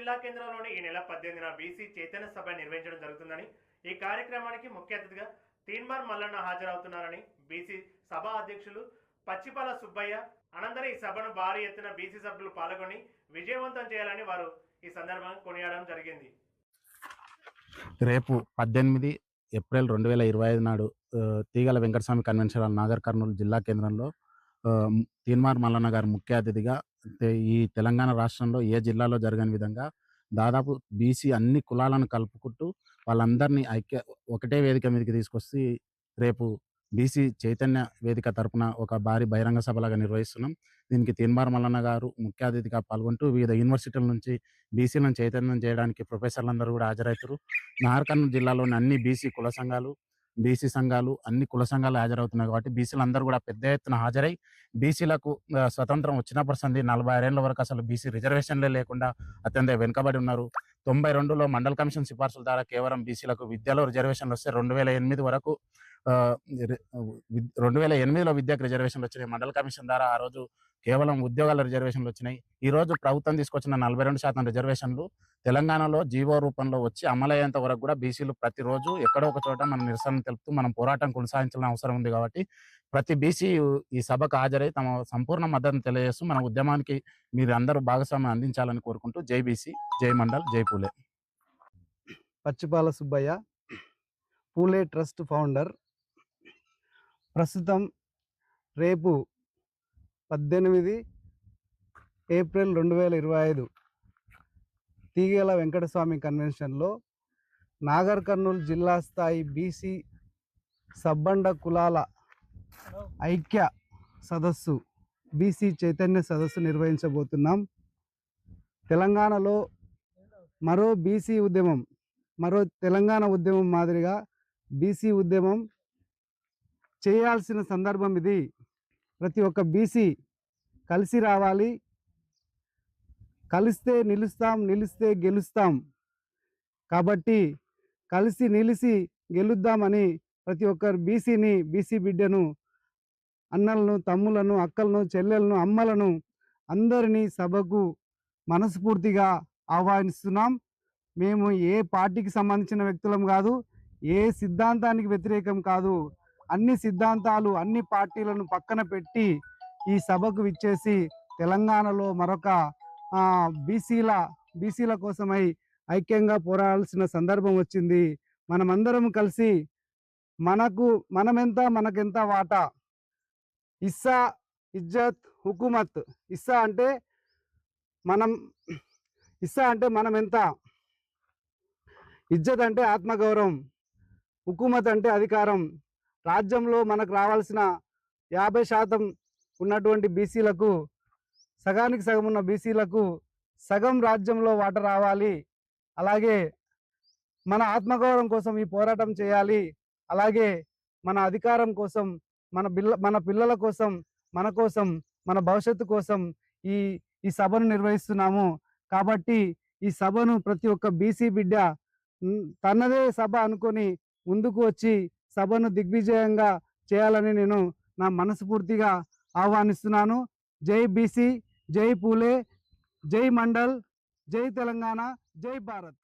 జిల్లా కేంద్రంలోని ఈ నెల పద్దెనిమిదిన బీసీ చైతన్య సభ నిర్వహించడం జరుగుతుందని ఈ కార్యక్రమానికి ముఖ్య అతిథిగా తీన్మార్ మల్లన్న హాజరవుతున్నారని బీసీ సభ అధ్యక్షులు పచ్చిపాల సుబ్బయ్య అనంతరం ఈ సభను భారీ ఎత్తున బీసీ సభ్యులు పాల్గొని విజయవంతం చేయాలని వారు ఈ సందర్భంగా కొనియాడడం జరిగింది. రేపు పద్దెనిమిది ఏప్రిల్ రెండు వేల ఇరవై ఐదు నాడు తీగల వెంకటస్వామి కన్వెన్షన్ హాల్ నాగర్ కర్నూలు జిల్లా కేంద్రంలో తీన్మార్ మల్లన్న గారు ముఖ్య అతిథిగా ఈ తెలంగాణ రాష్ట్రంలో ఏ జిల్లాలో జరగని విధంగా దాదాపు బీసీ అన్ని కులాలను కలుపుకుంటూ వాళ్ళందరినీ ఐక్య ఒకటే వేదిక మీదకి తీసుకొచ్చి రేపు బీసీ చైతన్య వేదిక తరపున ఒక భారీ బహిరంగ సభలాగా నిర్వహిస్తున్నాం. దీనికి తీన్మార్ మల్లన్న గారు ముఖ్య అతిథిగా పాల్గొంటూ వివిధ యూనివర్సిటీల నుంచి బీసీలను చైతన్యం చేయడానికి ప్రొఫెసర్లందరూ కూడా హాజరవుతారు నాగర్కర్నూలు జిల్లాలోని అన్ని బీసీ కుల సంఘాలు బీసీ సంఘాలు అన్ని కుల సంఘాలు హాజరవుతున్నాయి కాబట్టి బీసీలు అందరూ కూడా పెద్ద ఎత్తున హాజరై బీసీలకు స్వతంత్రం వచ్చినప్పటి సంది నలభై ఆరేళ్ళ వరకు అసలు బీసీ రిజర్వేషన్లే లేకుండా అత్యంత వెనుకబడి ఉన్నారు. తొంభై రెండులో మండల కమిషన్ సిఫార్సుల ద్వారా కేవలం బీసీలకు విద్యలో రిజర్వేషన్లు వస్తే రెండు వేల ఎనిమిది వరకు రెండు వేల ఎనిమిదిలో విద్యకు రిజర్వేషన్లు వచ్చినాయి. మండల కమిషన్ ద్వారా ఆ రోజు కేవలం ఉద్యోగాల రిజర్వేషన్లు వచ్చినాయి. ఈ రోజు ప్రభుత్వం తీసుకొచ్చిన నలభై రెండు శాతం రిజర్వేషన్లు తెలంగాణలో జీవో రూపంలో వచ్చి అమలయ్యేంత వరకు కూడా బీసీలు ప్రతిరోజు ఎక్కడో ఒక చోట మనం నిరసన తెలుపుతూ మనం పోరాటం కొనసాగించాల్సిన అవసరం ఉంది కాబట్టి ప్రతి బీసీ ఈ సభకు హాజరై తమ సంపూర్ణ మద్దతును తెలియజేస్తూ మన ఉద్యమానికి మీరు అందరూ భాగస్వామ్యం అందించాలని కోరుకుంటూ జై బీసీ జై మండల్ జై పూలే. Pachipala Subbaiah Phule trust founder. ప్రస్తుతం రేపు పద్దెనిమిది ఏప్రిల్ రెండు వేల ఇరవై ఐదు తీగల వెంకటస్వామి కన్వెన్షన్లో నాగర్ కర్నూలు జిల్లా స్థాయి బీసీ సబ్బండ కులాల ఐక్య సదస్సు బీసీ చైతన్య సదస్సు నిర్వహించబోతున్నాం. తెలంగాణలో మరో బీసీ ఉద్యమం మరో తెలంగాణ ఉద్యమం మాదిరిగా బీసీ ఉద్యమం చేయాల్సిన సందర్భం ఇది. ప్రతి ఒక్క బీసీ కలిసి రావాలి. కలిస్తే నిలుస్తాం నిలిస్తే గెలుస్తాం. కాబట్టి కలిసి నిలిసి గెలుద్దామని ప్రతి ఒక్కరు బీసీని బీసీ బిడ్డను అన్నలను తమ్ములను అక్కలను చెల్లెలను అమ్మలను అందరినీ సభకు మనస్ఫూర్తిగా ఆహ్వానిస్తున్నాం. మేము ఏ పార్టీకి సంబంధించిన వ్యక్తులం కాదు ఏ సిద్ధాంతానికి వ్యతిరేకం కాదు. అన్ని సిద్ధాంతాలు అన్ని పార్టీలను పక్కన పెట్టి ఈ సభకు విచ్చేసి తెలంగాణలో మరొక బీసీల బీసీల కోసమై ఐక్యంగా పోరాడాల్సిన సందర్భం వచ్చింది. మనమందరం కలిసి మనకు మనమెంత మనకెంత వాటా? ఇస్సా ఇజ్జత్ హుకుమత్. ఇస్సా అంటే మనం ఇస్సా అంటే మనం ఎంత ఇజ్జత్ అంటే ఆత్మగౌరవం. హుకుమత్ అంటే అధికారం. రాజ్యంలో మనకు రావాల్సిన యాభై శాతం ఉన్నటువంటి బీసీలకు సగానికి సగం ఉన్న బీసీలకు సగం రాజ్యంలో వాట రావాలి. అలాగే మన ఆత్మగౌరవం కోసం ఈ పోరాటం చేయాలి. అలాగే మన అధికారం కోసం మన పిల్ల మన పిల్లల కోసం మన కోసం మన భవిష్యత్తు కోసం ఈ ఈ సభను నిర్వహిస్తున్నాము. కాబట్టి ఈ సభను ప్రతి ఒక్క బీసీ బిడ్డ తనదే సభ అనుకొని ముందుకు వచ్చి సభను దిగ్విజయంగా చేయాలని నేను నా మనస్ఫూర్తిగా ఆహ్వానిస్తున్నాను. జై బీసీ జై పూలే జై మండల్ జై తెలంగాణ జై భారత్.